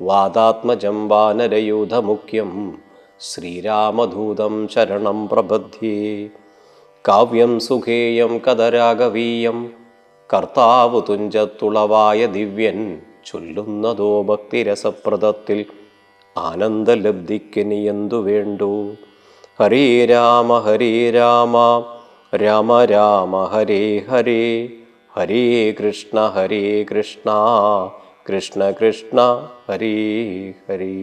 വാദാത്മജം വാനരയൂഥമുഖ്യം ശ്രീരാമധൂതം ശരണം പ്രബധ്യേ കാവ്യം സുഖേയം കഥരാഗവീയം കർത്താവു തുഞ്ചത്തുളവായ ദിവ്യൻ ചൊല്ലുന്നതോ ഭക്തിരസപ്രദത്തിൽ ആനന്ദലബ്ധിക്കിനി എന്തു വേണ്ടു? ഹരേ രാമ ഹരേ രാമ രാമ രാമ ഹരേ ഹരേ. ഹരേ കൃഷ്ണ ഹരേ കൃഷ്ണ. കൃഷ്ണ കൃഷ്ണ ഹരി ഹരി.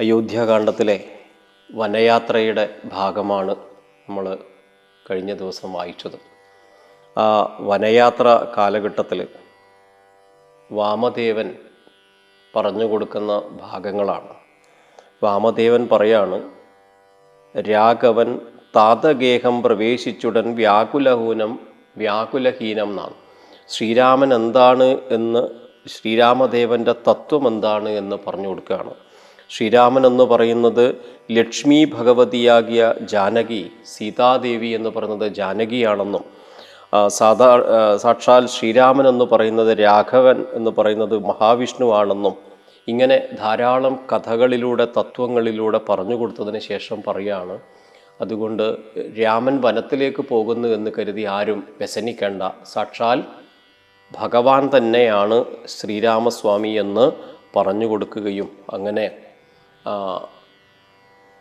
അയോധ്യാകാന്ഡത്തിലെ വനയാത്രയുടെ ഭാഗമാണ് നമ്മൾ കഴിഞ്ഞ ദിവസം വായിച്ചത്. ആ വനയാത്ര കാലഘട്ടത്തിൽ വാമദേവൻ പറഞ്ഞു കൊടുക്കുന്ന ഭാഗങ്ങളാണ്. വാമദേവൻ പറയാണ് രാഘവൻ താതഗേഹം പ്രവേശിച്ചുടൻ വ്യാകുലഹൂനം വ്യാകുലഹീനം എന്നാണ്. ശ്രീരാമൻ എന്താണ് എന്ന് ശ്രീരാമദേവന്റെ തത്വം എന്താണ് എന്ന് പറഞ്ഞു കൊടുക്കുകയാണ്. ശ്രീരാമൻ എന്ന് പറയുന്നത് ലക്ഷ്മി ഭഗവതിയാകിയ ജാനകി സീതാദേവി എന്ന് പറയുന്നത് ജാനകിയാണെന്നും സാധാ സാക്ഷാൽ ശ്രീരാമൻ എന്ന് പറയുന്നത് രാഘവൻ എന്ന് പറയുന്നത് മഹാവിഷ്ണു ആണെന്നും ഇങ്ങനെ ധാരാളം കഥകളിലൂടെ തത്വങ്ങളിലൂടെ പറഞ്ഞു കൊടുത്തതിന് ശേഷം പറയാണ് അതുകൊണ്ട് രാമൻ വനത്തിലേക്ക് പോകുന്നു എന്ന് കരുതി ആരും വ്യസനിക്കേണ്ട. സാക്ഷാൽ ഭഗവാൻ തന്നെയാണ് ശ്രീരാമസ്വാമി എന്ന് പറഞ്ഞു കൊടുക്കുകയും അങ്ങനെ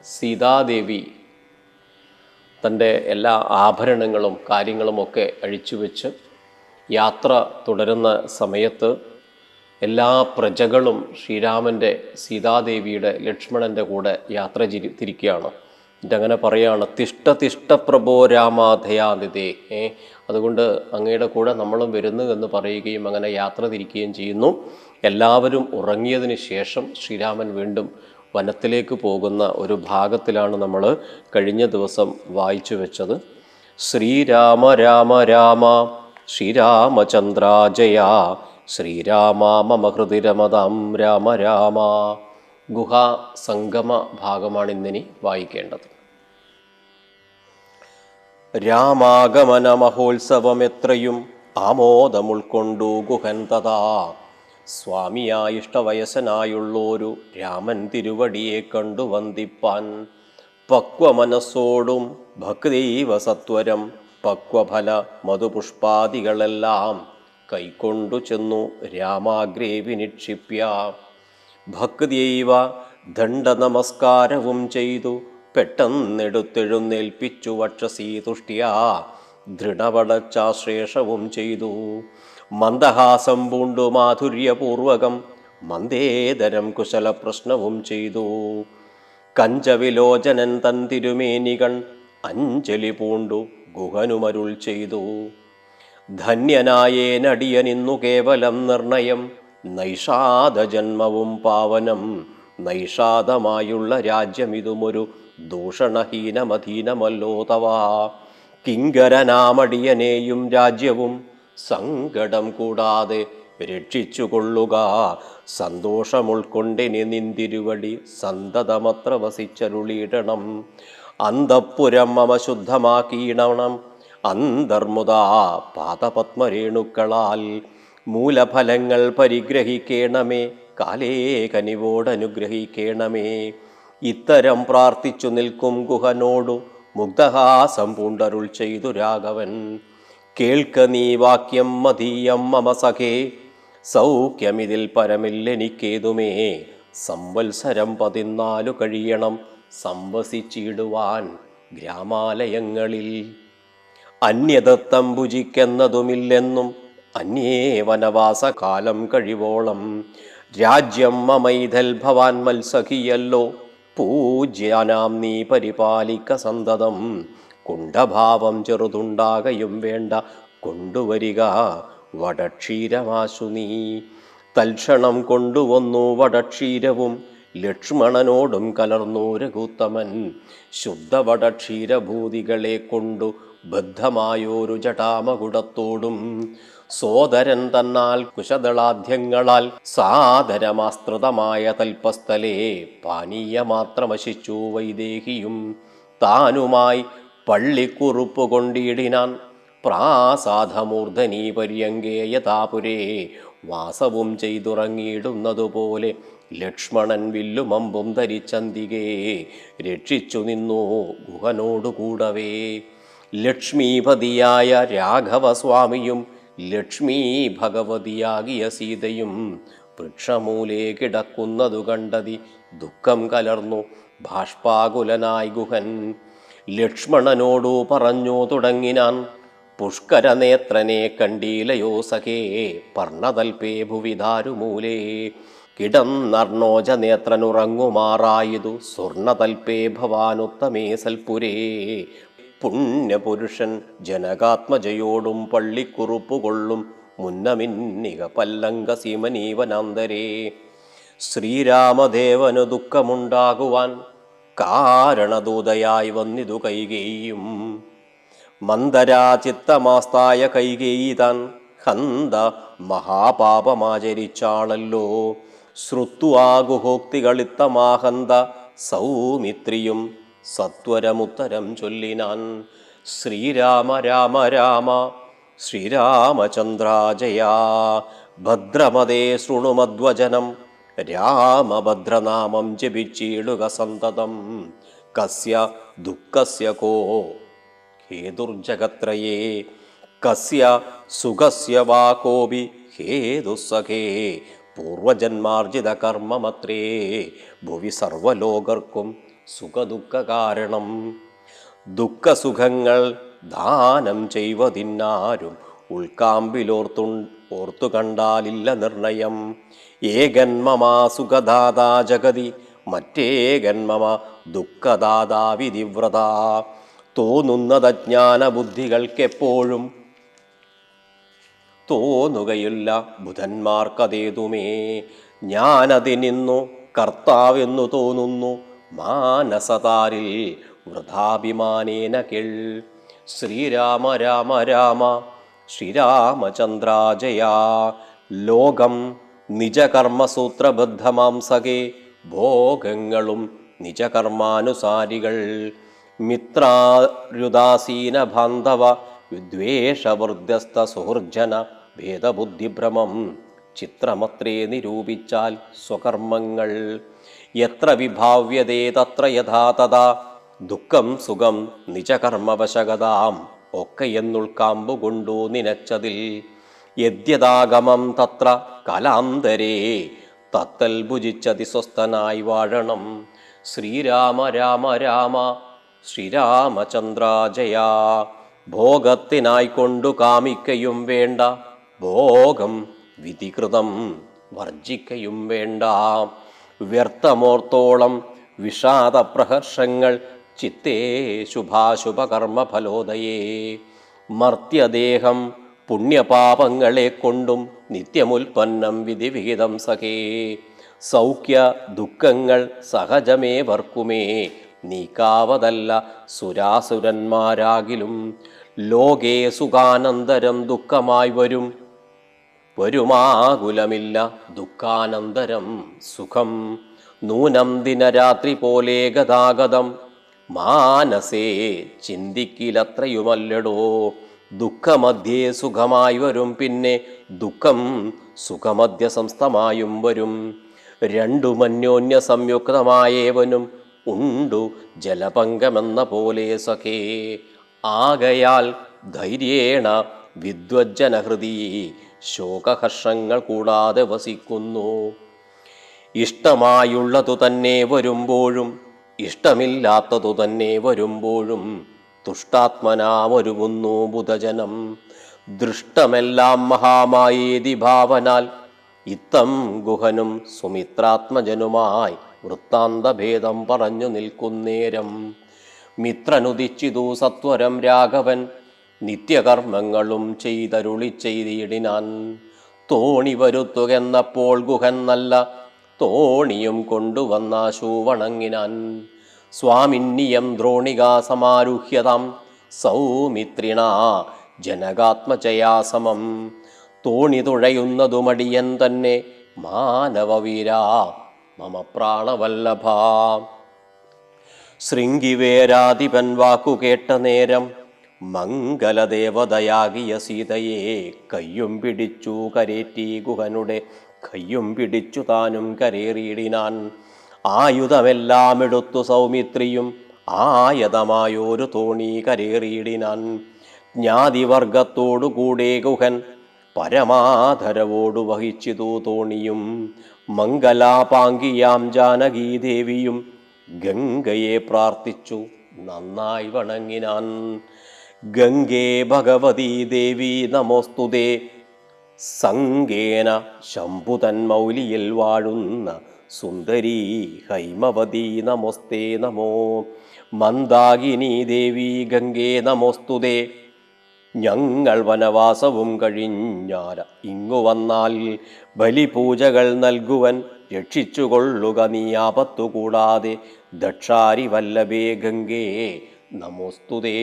സീതാദേവി തന്റെ എല്ലാ ആഭരണങ്ങളും കാര്യങ്ങളുമൊക്കെ അഴിച്ചുവെച്ച് യാത്ര തുടരുന്ന സമയത്ത് എല്ലാ പ്രജകളും ശ്രീരാമന്റെ സീതാദേവിയുടെ ലക്ഷ്മണന്റെ കൂടെ യാത്ര തിരിക്കുകയാണ്. ഇതങ്ങനെ പറയുകയാണ് തിഷ്ട തിഷ്ട പ്രഭോ രാമാധയാതിഥേ ഏ അതുകൊണ്ട് അങ്ങയുടെ കൂടെ നമ്മളും വരുന്നു എന്ന് പറയുകയും അങ്ങനെ യാത്ര തിരിക്കുകയും ചെയ്യുന്നു. എല്ലാവരും ഉറങ്ങിയതിന് ശേഷം ശ്രീരാമൻ വീണ്ടും വനത്തിലേക്ക് പോകുന്ന ഒരു ഭാഗത്തിലാണ് നമ്മൾ കഴിഞ്ഞ ദിവസം വായിച്ചു വെച്ചത്. ശ്രീരാമ രാമ രാമ ശ്രീരാമചന്ദ്രാജയ ശ്രീരാമ മമ ഹൃദിരമതാം രാമ രാമ. ഗുഹാ സംഗമ ഭാഗമാണ് ഇന്നിനി വായിക്കേണ്ടത്. രാമാഗമന മഹോത്സവം എത്രയും ആമോദമുൾക്കൊണ്ടു ഗുഹൻ തഥാ. സ്വാമിയായ ഇഷ്ടവയസ്സനായുള്ളോരു രാമൻ തിരുവടിയെ കണ്ടു വന്ദിപ്പാൻ. പക്വമനസ്സോടും ഭക്തൈവ സത്വരം പക്വഫല മധുപുഷ്പാദികളെല്ലാം കൈക്കൊണ്ടു ചെന്നു രാമാഗ്രേ വിനിക്ഷിപ്യ ഭക്തിയൈവ ദണ്ഡ നമസ്കാരവും ചെയ്തു പെട്ടെന്നെടുത്തെഴുന്നേൽപ്പിച്ചു വക്ഷസീതുഷ്ടിയ ദൃഢപടച്ചാശ്രേഷവും ചെയ്തു. മന്ദഹാസം പൂണ്ടു മാധുര്യപൂർവകം മന്ദേതരം കുശല പ്രശ്നവും ചെയ്തു. കഞ്ചവിലോചനൻ തൻ തിരുമേനികൾ അഞ്ജലി പൂണ്ടു ഗുഹനുമരുൾ ചെയ്തു. ധന്യനായേ ധന്യനായേനടിയനിന്നു കേവലം നിർണയം നൈഷാദ ജന്മവും പാവനം നൈഷാദമായുള്ള രാജ്യം രാജ്യമിതുമൊരു ദൂഷണഹീനമധീനമല്ലോ തവാ കിങ്കരനാമടിയനെയും രാജ്യവും സങ്കടം കൂടാതെ രക്ഷിച്ചുകൊള്ളുക. സന്തോഷമുൾക്കൊണ്ടിനി നിന്തിരുവടി സന്തതമത്ര വസിച്ചരുളിയിടണം. അന്തപ്പുരം മമ ശുദ്ധമാക്കിയിടണം. അന്തർമുദാ പാദപത്മരേണുക്കളാൽ മൂലഫലങ്ങൾ പരിഗ്രഹിക്കേണമേ. കാലേ കനിവോടനുഗ്രഹിക്കേണമേ ഇത്തരം പ്രാർത്ഥിച്ചു നിൽക്കും ഗുഹനോടു മുഗ്ധഹാസം പൂണ്ടരുൾ ചെയ്തു രാഘവൻ. കേൾക്ക നീ വാക്യം മതിയം മമ സഖേ സൗഖ്യമിതിൽ പരമില്ലെനിക്കേതുമേ സംവത്സരം പതിനാലു കഴിയണം സംവസിച്ചിടുവാൻ ഗ്രാമാലയങ്ങളിൽ. അന്യദത്തം ഭുജിക്കെന്നതുമില്ലെന്നും അന്യേ വനവാസകാലം കഴിവോളം. രാജ്യം മമൈതൽ ഭവാൻ മത്സഖിയല്ലോ. പൂജ്യാനാം നീ പരിപാലിക്ക സന്തതം. കുണ്ടഭാവം ചെറുതുണ്ടാകയും വേണ്ട. കൊണ്ടുവരിക വടക്ഷീരമാശു നീ തൽക്ഷണം കൊണ്ടുവന്നു വടക്ഷീരവും. ലക്ഷ്മണനോടും കലർന്നു രഘുത്തമൻ. ശുദ്ധ വടക്ഷീരഭൂതികളെ കൊണ്ടു ബദ്ധമായോരു ജടാമകുടത്തോടും സോദരൻ തന്നാൽ കുശദളാദ്യങ്ങളാൽ സാദരമാസ്തൃതമായ തൽപ്പസ്ഥലേ പാനീയമാത്രമശിച്ചു വൈദേഹിയും താനുമായി പള്ളിക്കുറുപ്പ് കൊണ്ടിടിനാൻ പ്രാസാദമൂർധനീ പര്യങ്കേ യഥാപുരേ വാസവും ചെയ്തുറങ്ങിയിടുന്നതുപോലെ ലക്ഷ്മണൻ വില്ലുമമ്പും ധരിച്ചന്തികേ രക്ഷിച്ചു നിന്നു ഗുഹനോടുകൂടവേ. ലക്ഷ്മീപതിയായ രാഘവസ്വാമിയും ലക്ഷ്മീ ഭഗവതിയാകിയ സീതയും വൃക്ഷമൂലേ കിടക്കുന്നതു കണ്ടതി ദുഃഖം കലർന്നു ബാഷ്പാകുലനായി ഗുഹൻ. ലക്ഷ്മണനോടു പറഞ്ഞു തുടങ്ങിനാൻ പുഷ്കരനേത്രനെ കണ്ടീലയോ സഖേ പർണതൽപേ ഭുവിധാരുമൂലേ കിടന്നർണോജ നേത്രനുറങ്ങുമാറായതു സ്വർണതൽപേ ഭവാനുത്തമേ സൽപുരേ. പുണ്യപുരുഷൻ ജനകാത്മജയോടും പള്ളിക്കുറുപ്പുകൊള്ളും മുന്നമിന്നിക പല്ലങ്ക സീമനീവനാന്തരേ. ശ്രീരാമദേവനു ദുഃഖമുണ്ടാകുവാൻ കാരണദൂതയായി വന്നിതു കൈകേയും. മന്ദരാചിത്തമാസ്തായ കൈകേയി താൻ ഹന്ത മഹാപാപമാചരിച്ചാളല്ലോ. ശ്രുത്വാകുഹോക്തികളിത്തമാഹന്ത സൗമിത്രിയും സത്വരമുത്തരം ചൊല്ലിനാൻ. ശ്രീരാമ രാമ രാമ ശ്രീരാമചന്ദ്രാജയാ. ഭദ്രമതേ ശൃണുമധ്വജനം രാമഭദ്രനാമം ജപിച്ചിടുക സന്തതം. കസ്യ ദുഃഖസ്യ കോ ഹേതുർജഗത്രയേ കസ്യ സുഖസ്യ വാ കോപി ഹേതുസഖേ പൂർവജന്മാർജിത കർമ്മമത്രേ ഭുവി സർവലോകർക്കും സുഖദുഃഖ കാരണം ദുഃഖസുഖങ്ങൾ ദാനം ചെയ്വതിന്നാരും ഉൾക്കാമ്പിലോർത്തു ഓർത്തു കണ്ടാലില്ല നിർണയം. ഏകന്മമാ സുഖദാതാ ജഗതി മറ്റേകന്മമ ദുഃഖദാതാ വിധിവ്രത. തോന്നുന്നതജ്ഞാന ബുദ്ധികൾക്കെപ്പോഴും തോന്നുകയില്ല ബുധന്മാർക്കതേതുമേ. ഞാനതിനിന്നു കർത്താവെന്നു തോന്നുന്നു മാനസതാരിൽ വൃഥാഭിമാനേന കിൾ. ശ്രീരാമ രാമ രാമ ശ്രീരാമചന്ദ്രാജയാ. ലോകം നിജകർമ്മസൂത്രബദ്ധമാംസകേ ഭോഗങ്ങളും നിജകർമാനുസാരികൾ. മിത്രാരുദാസീന ബാന്ധവ വിദ്വേഷവൃദ്ധ്യസ്ത സുഹൃജന ഭേദബുദ്ധിഭ്രമം ചിത്രമത്രേ നിരൂപിച്ചാൽ സ്വകർമ്മങ്ങൾ. എത്ര വിഭാവ്യതേ തത്ര യഥാ തഥാ. ദുഃഖം സുഖം നിജകർമ്മവശകതാം ഒക്കെ എന്നുൾക്കാമ്പുകൊണ്ടു നിനച്ചതിൽ. യദ്യതാഗമം തത്ര കലാന്തരേ. തത്തൽ ഭുജിച്ചതി സ്വസ്ഥനായി വാഴണം. ശ്രീരാമ രാമ രാമ ശ്രീരാമചന്ദ്രാജയാ. ഭോഗത്തിനായി കൊണ്ടു കാമിക്കയും വേണ്ട. ഭോഗം വിധികൃതം വർജിക്കയും വേണ്ട. വ്യർത്ഥമോർത്തോളം വിഷാദപ്രഹർഷങ്ങൾ ചിത്തേ ശുഭാശുഭകർമ്മഫലോദയേ. മർത്യദേഹം പുണ്യപാപങ്ങളെ കൊണ്ടും നിത്യമുൽപ്പന്നം വിധിവിഹിതം സഖേ. സൗഖ്യ ദുഃഖങ്ങൾ സഹജമേ വർക്കുമേ നീക്കാവതല്ല സുരാസുരന്മാരാകിലും. ലോകേ സുഖാനന്തരം ദുഃഖമായി വരും വരുമാകുലമില്ല ദുഃഖാനന്തരം സുഖം. നൂനം ദിനരാത്രി പോലെ ഗതാഗതം. മാനസേ ചിന്തിക്കിലത്രയുമല്ലടോ. ദുഃഖമധ്യേ സുഖമായി വരും പിന്നെ ദുഃഖം സുഖമധ്യ സംസ്ഥമായും വരും. രണ്ടു അന്യോന്യ സംയുക്തമായേവനും ഉണ്ടു ജലപങ്കമെന്ന പോലെ സഖേ. ആകയാൽ ധൈര്യേണ വിദ്വജ്ജനഹൃതി ശോകഹർഷങ്ങൾ കൂടാതെ വസിക്കുന്നു. ഇഷ്ടമായുള്ളതു തന്നെ വരുമ്പോഴും ഇഷ്ടമില്ലാത്തതു തന്നെ വരുമ്പോഴും തുഷ്ടാത്മനാമൊരുങ്ങുന്നു ബുധജനം. ദൃഷ്ടമെല്ലാം മഹാമായേതി ഭാവനാൽ ഇത്തം ഗുഹനും സുമിത്രാത്മജനുമായി വൃത്താന്തഭേദം പറഞ്ഞു നിൽക്കുന്നേരം. മിത്രനുദിച്ചിതു സത്വരം രാഘവൻ നിത്യകർമ്മങ്ങളും ചെയ്തരുളി ചെയ്തിടിനാൻ തോണി വരുത്തുകെന്നപ്പോൾ ഗുഹൻ നല്ല തോണിയും കൊണ്ടുവന്നാശു വണങ്ങിനാൻ സ്വാമിന്യം ദ്രോണികാ സമാരുഹ്യതാം സൗമിത്രിണ ജനകാത്മജയാസമം. തോണി തുഴയുന്നതുമടിയൻ തന്നെ മാനവവീര മമ പ്രാണവല്ലഭ ശൃംഗിവേരാധിപൻ വാക്കു കേട്ട നേരം മംഗലദേവതയാകിയ സീതയെ കയ്യും പിടിച്ചു കരേറ്റി ഗുഹനുടെ കയ്യും പിടിച്ചു താനും കരേറിയിടിനാൻ. ആയുധമെല്ലാം എടുത്തു സൗമിത്രിയും ആയതമായൊരു തോണി കരേറിയിടിനാൻ. ജ്ഞാതിവർഗത്തോടുകൂടെ ഗുഹൻ പരമാധരവോടു വഹിച്ചിതു തോണിയും. മംഗലാപാങ്കിയാം ജാനകീദേവിയും ഗംഗയെ പ്രാർത്ഥിച്ചു നന്നായി വണങ്ങിനാൻ. ഗംഗേ ഭഗവതി ദേവി നമോസ്തുതേ. സങ്കേന ശംഭുതൻ മൗലിയിൽ വാഴുന്ന സുന്ദരി ഹൈമവതി നമോസ്തേ നമോ. മന്ദാകിനി ദേവി ഗംഗേ നമോസ്തുതേ. ഞങ്ങൾ വനവാസവും കഴിഞ്ഞാൽ ഇങ്ങു വന്നാൽ ബലിപൂജകൾ നൽകുവൻ രക്ഷിച്ചുകൊള്ളുക നീ ആപത്തു കൂടാതെ ദക്ഷാരി വല്ലഭേ ഗംഗേ നമോസ്തുതേ.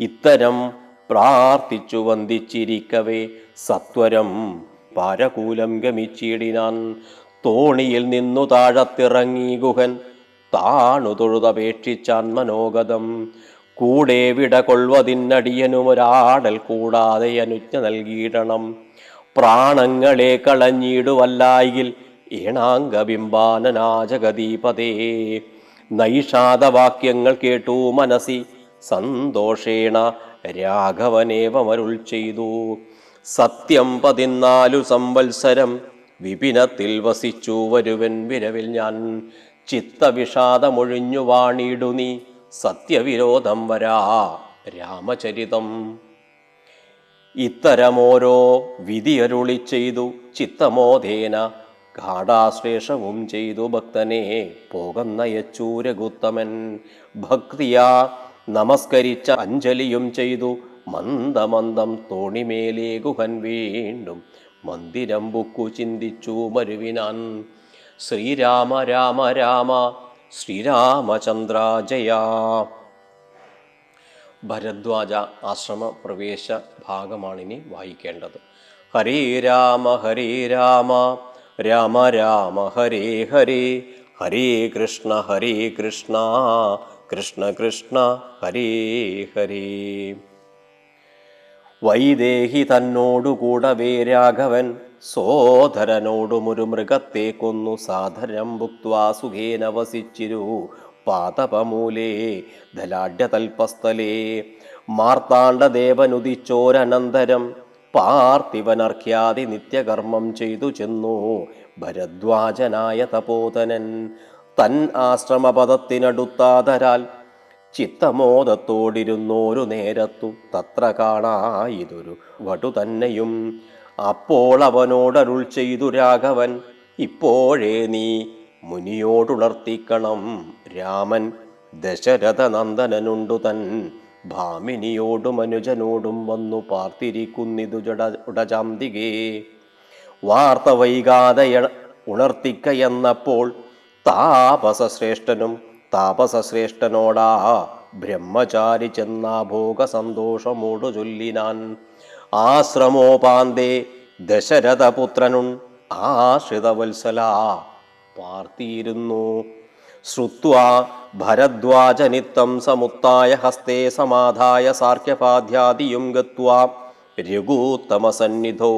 ഇത്തരം പ്രാർത്ഥിച്ചു വന്ദിച്ചിരിക്കവേ. സത്വരം പാരകൂലം ഗമിച്ചിടിനാൻ തോണിയിൽ നിന്നു താഴത്തിറങ്ങി ഗുഹൻ. താണു തൊഴുതപേക്ഷിച്ചാൻ മനോഗതം. കൂടെ വിട കൊള്ളുവതിനടിയനും ഒരാടൽ കൂടാതെ അനുജ്ഞ നൽകിയിടണം. പ്രാണങ്ങളെ കളഞ്ഞിടുവല്ലായിൽ ഏണാംഗബിംബാനനാജഗതീപതേ നൈഷാദവാക്യങ്ങൾ കേട്ടു മനസി സന്തോഷേണ രാഘവനേവമരുൾ ചെയ്തു. സത്യം പതിനാലു സംവത്സരം വിപിനത്തിൽ വസിച്ചു വരുവൻ വിരവിൽ ഞാൻ. ചിത്തവിഷാദമൊഴിഞ്ഞു വാണിടു നീ സത്യവിരോധം വരാ രാമചരിതം. ഇത്തരമോരോ വിധിയരുളി ചെയ്തു ചിത്തമോധേന ഗാഠാശ്ലേഷവും ചെയ്തു ഭക്തനെ. പോകുന്ന യച്ചൂരഗുത്തമൻ ഭക്തിയാ നമസ്കരിച്ച അഞ്ജലിയും ചെയ്തു. മന്ദമന്ദം തോണിമേലേ ഗുഹൻ വീണ്ടും മന്ദിരം ബുക്കു ചിന്തിച്ചു മരുവിനാൻ. ശ്രീരാമ രാമ രാമ ശ്രീരാമചന്ദ്ര ജയാ ഭരദ്വാജ ആശ്രമ പ്രവേശ ഭാഗമാണിനി വായിക്കേണ്ടത്. ഹരേ രാമ ഹരേ രാമ രാമ രാമ ഹരേ ഹരേ ഹരേ കൃഷ്ണ ഹരേ കൃഷ്ണ. കൃഷ്ണ കൃഷ്ണ ഹരേ ഹരേ. വൈദേഹി തന്നോടുകൂടവേ രാഘവൻ സോദരനോടുമൊരു മൃഗത്തെ കൊന്നു. സാധരം ഭുക്വാ സുഖേനവസിച്ചിരു പാതപമൂലേ ധലാഢ്യതൽപസ്ഥലേ. മാർത്താണ്ഡദേവനുദിച്ചോരനന്തരം പാർത്ഥിവനർഖ്യാതി നിത്യകർമ്മം ചെയ്തു ചെന്നു ഭരദ്വാജനായ തപോതനൻ തൻ ആശ്രമപദത്തിനടുത്താതരാൽ ചിത്തമോദത്തോടിരുന്നോരു നേരത്തു തത്ര കാണായിതൊരു വടു തന്നെയും അപ്പോൾ അവനോടരുൾ ചെയ്തു രാഘവൻ ഇപ്പോഴേ നീ മുനിയോടുണർത്തിക്കണം രാമൻ ദശരഥനന്ദനനുണ്ടു തൻ. ഭാമിനിയോടും അനുജനോടും വന്നു പാർത്തിരിക്കുന്നിതു ജട ഉടചാന്തികേ വാർത്ത വൈകാതെ ഉണർത്തിക്കയെന്നപ്പോൾ താപസശ്രേഷ്ഠനും താപസശ്രേഷ്ഠനോടാ ബ്രഹ്മചാരി ചെന്നാ ഭോഗ സന്തോഷമോടു ചൊല്ലിനാൻ. ആശ്രമോപാന്തേ ദശരഥപുത്രനുൺ ആശ്രിതവത്സല പാർത്തിയിരുന്നു. ശ്രുത്വാ ഭരദ്വാജനിത്തം സമുത്തായ ഹസ്തേ സമാധായ സാർക്യപാധ്യാദിയും ഗത്വാ രഘൂത്തമസന്നിധോ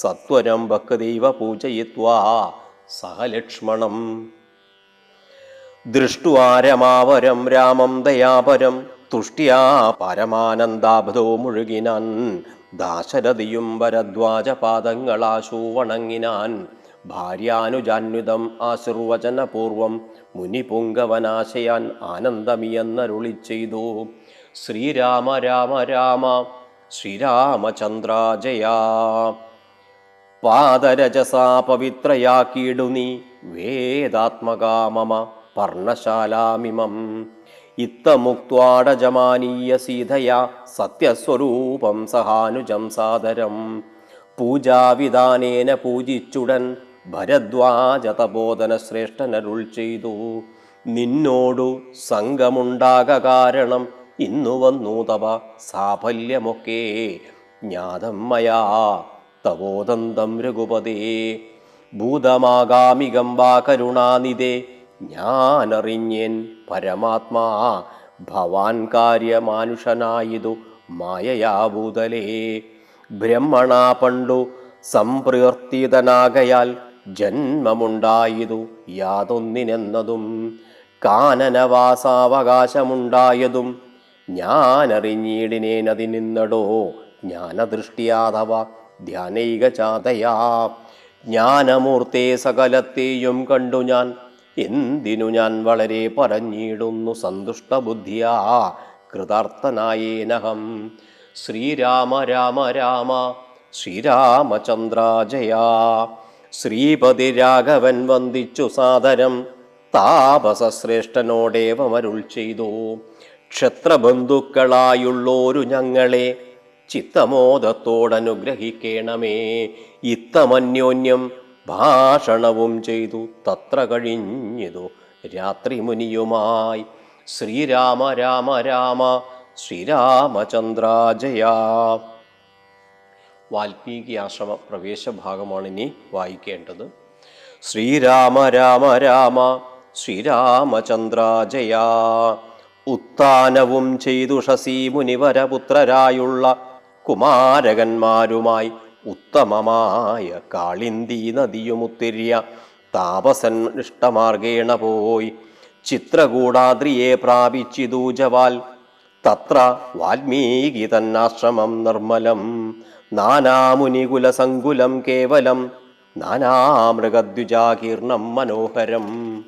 സത്വരം ഭക്തദൈവ പൂജയിത്വാ സഹ ലക്ഷ്മണം ദൃഷ്ടുവാരമാവരം രാമം ദയാപരം തുഷ്ടിയാ പരമാനന്ദാബ്ദോ മുഴുകിനാൻ. ദാശരഥിയും വരദ്വാജപാദങ്ങളാശൂവണങ്ങിനാൻ. ഭാര്യാനുജാന്വിതം ആശീർവചനപൂർവം മുനിപുങ്കവനാശയാൻ ആനന്ദമിയെന്നരുളി ചെയ്തു ശ്രീരാമ രാമ രാമ ശ്രീരാമചന്ദ്ര ജയാ. പാദരജസാ പവിത്രയാക്കിയിടു നീ വേദാത്മകാ മമ പർണശാലാമിമം ഇത്തമുക്വാടജമാനീയ സീതയാ സത്യസ്വരൂപം സഹാനുജം സാദരം. പൂജാവിധാനേന പൂജിച്ചുടൻ ഭരദ്വാജ തപോധന ശ്രേഷ്ഠനരുൾ ചെയ്തു. നിന്നോടു സംഘമുണ്ടാക കാരണം ഇന്നു വന്നു തവ സാഫല്യമൊക്കെ. ജ്ഞാതം തവോദന്തം രഘുപതേ. ഭൂതമാഗാമികം വാ കരുണാനിതേ ഞാനറിഞ്ഞേൻ പരമാത്മാ ഭവാൻ കാര്യമാനുഷനായിതു മായയാഭൂതലേ ബ്രഹ്മണാ പണ്ടു സംപ്രീർത്തിതനാകയാൽ ജന്മമുണ്ടായതു യാതൊന്നിനെന്നതും കാനനവാസാവകാശമുണ്ടായതും. ഞാനറിഞ്ഞിടിനേനതിനിന്നടോ ജ്ഞാനദൃഷ്ടിയാതവ ധ്യാനൈക ചാതയാ ജ്ഞാനമൂർത്തേ സകലത്തെയും കണ്ടു ഞാൻ എന്തിനു ഞാൻ വളരെ പറഞ്ഞിടുന്നു സന്തുഷ്ടബുദ്ധിയാ കൃതാർത്ഥനായേനഹം. ശ്രീരാമ രാമ രാമ ശ്രീരാമചന്ദ്ര ജയാ ശ്രീപതി രാഘവൻ വന്ദിച്ചു സാദരം താപസശ്രേഷ്ഠനോടേവമരുൾ ചെയ്തു. ക്ഷത്രബന്ധുക്കളായുള്ളോരു ഞങ്ങളെ ചിത്തമോദത്തോടനുഗ്രഹിക്കണമേ. ഇത്തമന്യോന്യം ഭാഷണവും ചെയ്തു. തത്ര കഴിഞ്ഞതു. രാത്രി മുനിയുമായി ശ്രീരാമ രാമ രാമ ശ്രീരാമചന്ദ്ര ജയാ വാൽമീകി ആശ്രമ പ്രവേശഭാഗമാണ് ഇനി വായിക്കേണ്ടത്. ശ്രീരാമ രാമ രാമ ശ്രീരാമചന്ദ്ര ജയാ ഉത്താനവും ചെയ്തു ഷസി മുനിവരപുത്രരായുള്ള കുമാരകന്മാരുമായി ഉത്തമമായ കാളിന്തി നദിയുമുത്തിരിയ താപസൻ ഇഷ്ടമാർഗേണ പോയി. ചിത്രകൂടാദ്രിയെ പ്രാപിച്ചിതൂജവാൽ തത്ര വാൽമീകി തന്നാശ്രമം നിർമ്മലം. നാനാമുനികുലസങ്കുലം കേവലം. നാനാമൃഗദ്വിജാകീർണം മനോഹരം.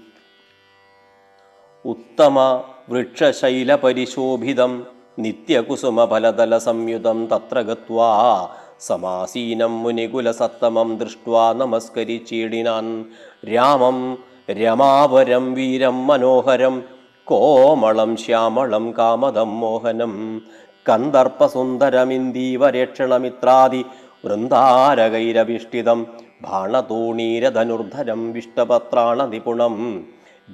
ഉത്തമ വൃക്ഷശൈലപരിശോഭിതം. നിത്യകുസുമഫലതല സംയുതം തത്ര ഗത്വാ സമാസീനം മുനികുലസത്തമം ദൃഷ്ട്വാ നമസ്കരിച്ചീടിനാൻ. രാമം രമാവരം വീരം മനോഹരം കോമളം ശ്യാമളം കാമദം മോഹനം. കന്ദർപ്പസുന്ദരമിന്ദീവരേക്ഷണമിത്രാദി വൃന്ദാരകൈരവിഷ്ടിതം ബാണതൂണീരധനുർധരം വിഷ്ടപത്രാണനിപുണം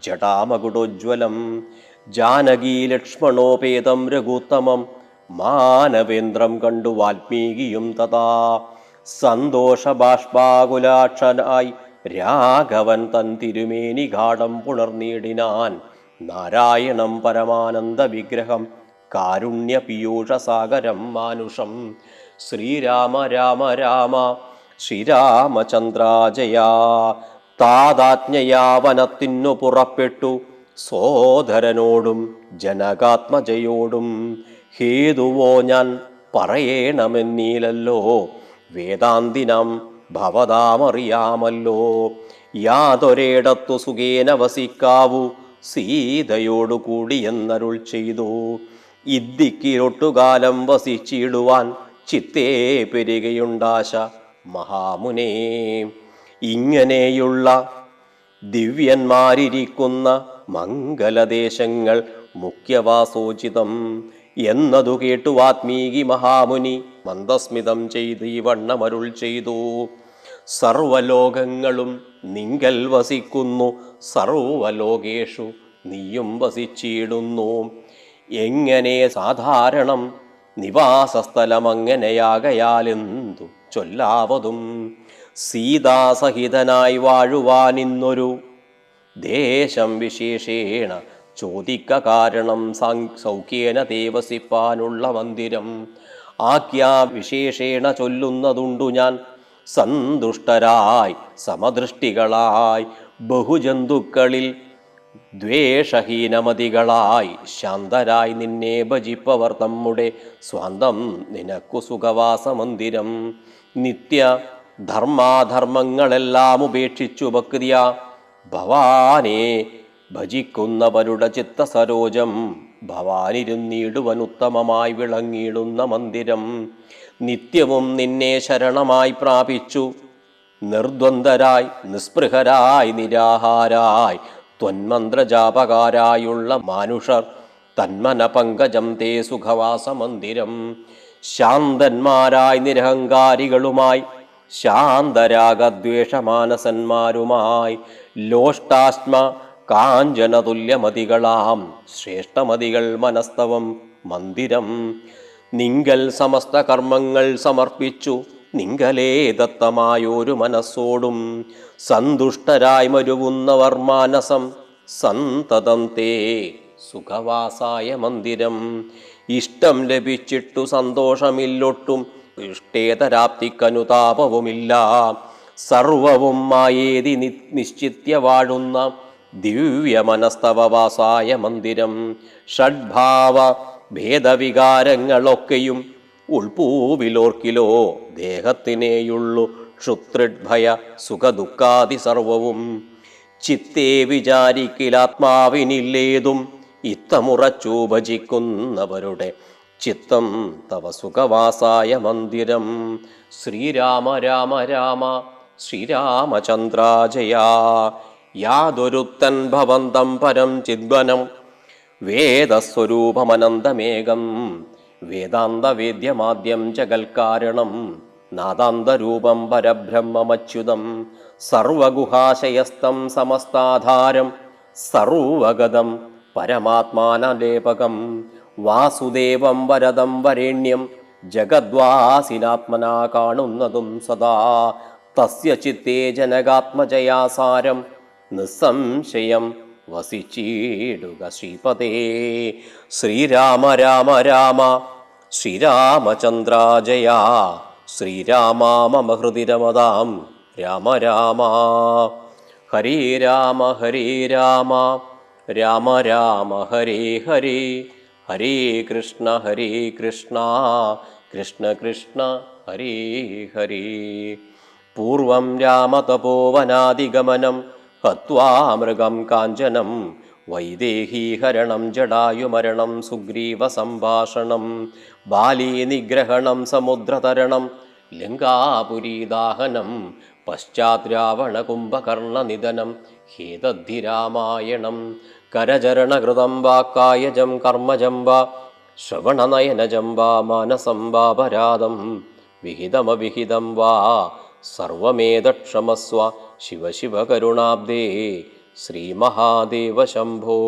ജടാമകുടോജ്വലം ജാനകീ ലക്ഷ്മണോപേതം രഘുത്തമം മാനവേന്ദ്രം കണ്ടു വാൽമീകിയും തഥാ. സന്തോഷബാഷ്പാകുലാക്ഷനായി രാഘവൻ തൻ തിരുമേനി ഘാടം പുണർനീടിനാൻ നാരായണം പരമാനന്ദ വിഗ്രഹം കാരുണ്യ പീയൂഷ സാഗരം മാനുഷം. ശ്രീരാമ രാമ രാമ ശ്രീരാമചന്ദ്രാജയാ. താതാജ്ഞയാവനത്തിനു പുറപ്പെട്ടു സോദരനോടും ജനകാത്മജയോടും ഹേതുവോ ഞാൻ പറയണമെന്നീലല്ലോ. വേദാന്തിനം ഭവതാമറിയാമല്ലോ. യാതൊരേടത്തു സുഖേന വസിക്കാവൂ സീതയോടുകൂടി എന്നരുൾ ചെയ്തു. ഇദ്ദിക്കിരൊട്ടുകാലം വസിച്ചിടുവാൻ ചിത്തേ പെരുകയുണ്ടാശ മഹാമുനേ. ഇങ്ങനെയുള്ള ദിവ്യന്മാരിരിക്കുന്ന മംഗലദേശങ്ങൾ മുഖ്യവാസോചിതം എന്നതു കേട്ടു വാത്മീകി മഹാമുനി മന്ദസ്മിതം ചെയ്ത് ഈ വണ്ണമരുൾ ചെയ്തു. സർവലോകങ്ങളും നിങ്കൽ വസിക്കുന്നു സർവലോകേഷു നീയും വസിച്ചിടുന്നു. എങ്ങനെ സാധാരണം നിവാസസ്ഥലമങ്ങനെയാകയാലെന്തു ചൊല്ലാവതും. സീതാസഹിതനായി വാഴുവാനിന്നൊരു ദേശം വിശേഷേണ ചോദിക്ക കാരണം സൗഖ്യേന ദേവസിപ്പാനുള്ള മന്ദിരം. ആഖ്യാ വിശേഷേണ ചൊല്ലുന്നതുണ്ടു ഞാൻ. സന്തുഷ്ടരായി സമദൃഷ്ടികളായി ബഹുജന്തുക്കളിൽ ദ്വേഷഹീനമതികളായി. ശാന്തരായി നിന്നെ ഭജിപ്പവർ നമ്മുടെ സ്വന്തം. നിനക്കു സുഖവാസമന്ദിരം. നിത്യ ധർമാധർമ്മങ്ങളെല്ലാം ഉപേക്ഷിച്ചു ഭക്തിയ ഭവാനെ. ഭജിക്കുന്നവരുടെ ചിത്തസരോജം. ഭവാനിരുന്നിടുവനുത്തമമായി വിളങ്ങിയിടുന്ന മന്ദിരം നിത്യവും നിന്നെ ശരണമായി പ്രാപിച്ചു. നിർദ്വന്ദരായി നിസ്പൃഹരായി നിരാഹാരായി ത്വന്മന്ത്രജാപകാരായുള്ള മാനുഷർ തന്മന പങ്കജം തേ സുഖവാസമന്ദിരം ശാന്തന്മാരായി നിരഹങ്കാരികളുമായി ശാന്തരാഗദ്വേഷമാനസന്മാരുമായി ലോഷ്ടാശ്മ കാഞ്ചനതുല്യമതികളാം ശ്രേഷ്ഠമതികൾ മനസ്തവം മന്ദിരം. നിങ്കൽ സമസ്ത കർമ്മങ്ങൾ സമർപ്പിച്ചു നിങ്കലേ ദത്തമായൊരു മനസ്സോടും. സന്തുഷ്ടരായി മരുവുന്നവർ മാനസം സന്തതം തേ സുഖവാസായ മന്ദിരം. ഇഷ്ടം ലഭിച്ചിട്ടു സന്തോഷമില്ലൊട്ടും ഇഷ്ടേതരാപ്തിക്കനുതാപവുമില്ല. സർവവും മായേതി നിശ്ചിത്യ വാഴുന്ന ദിവ്യമനസ്തവവാസായ മന്ദിരം ഷഡ്ഭാവ ഭേദവികാരങ്ങളൊക്കെയും ഉൾപൂവിലോർക്കിലോ ദേഹത്തിനേയുള്ളു ക്ഷുത്രിഡ്ഭയ സുഖദുഃഖാദി സർവവും ചിത്തേ വിചാരിക്കിലാത്മാവിനില്ലേതും ഇത്തമുറച്ചുപജിക്കുന്നവരുടെ ചിത്തം തവ സുഖവാസായ മന്ദിരം. ശ്രീരാമ രാമ രാമ ശ്രീരാമചന്ദ്രാജയാ. യാതൊരുത്തൻ ഭവന്തം പരം ചിദ്വനം വേദസ്വരൂപമനന്തമേകം. വേദാന്തവേദ്യമാദ്യം ജഗൽക്കാരണം നാദാന്തരൂപം പരബ്രഹ്മമച്യുതം സർവഗുഹാശയസ്തം സമസ്താധാരം സർവഗതം പരമാത്മാനലേപകം വാസുദേവം വരദം വരേണ്യം ജഗദ്വാസിനാത്മനാ കാണുന്നതും സദാ തസ്യ ചിത്തേ ജനകാത്മജയാസാരം. നിസ്സംശയം വസിച്ചിടുക ശ്രീപദേ. ശ്രീരാമ രാമ രാമ ശ്രീരാമചന്ദ്ര ജയ ശ്രീരാമ മമ ഹൃദിരമതാം രാമ രാമ. ഹരേ രാമ ഹരേ രാമ രാമ രാമ ഹരേ ഹരേ ഹരേ കൃഷ്ണ ഹരേ കൃഷ്ണ കൃഷ്ണ കൃഷ്ണ ഹരേ ഹരേ. പൂർവം രാമതപോവനാദിഗമനം മൃഗം കാഞ്ചനം വൈദേഹീഹരണം ജടായുമരണം സുഗ്രീവസംഭാഷണം ബാലീനിഗ്രഹണം സമുദ്രതരണം ലങ്കാപുരീദാഹനം പശ്ചാത് ഹേതദ്ധി രാമായണം കരചരണകൃതം വാക്കായജം കർമ്മജം വാ ശ്രവണനയനജം വാ മാനസം വാപരാധം വിഹിതമവിഹിതം വാ സർവമേതക്ഷമസ്വ शिव शिव करुणाब्दे श्रीमहादेव शंभो।